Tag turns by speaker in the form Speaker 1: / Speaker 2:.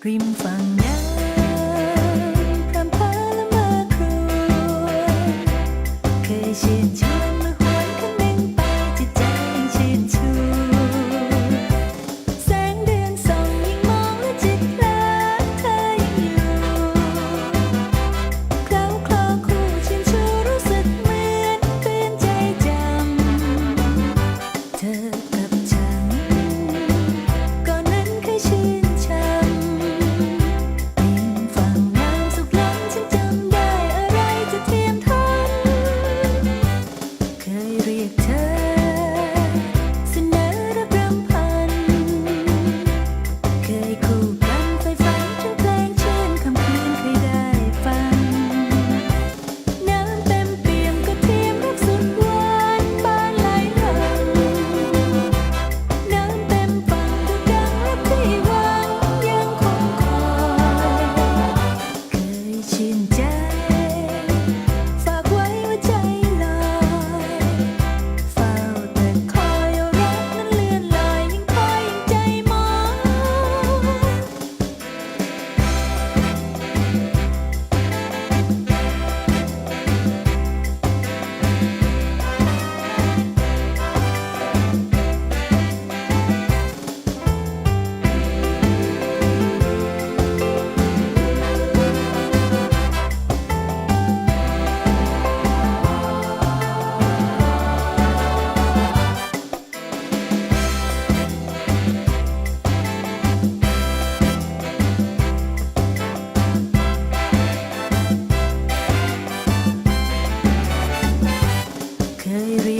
Speaker 1: dream fun. เคยคู่ Baby.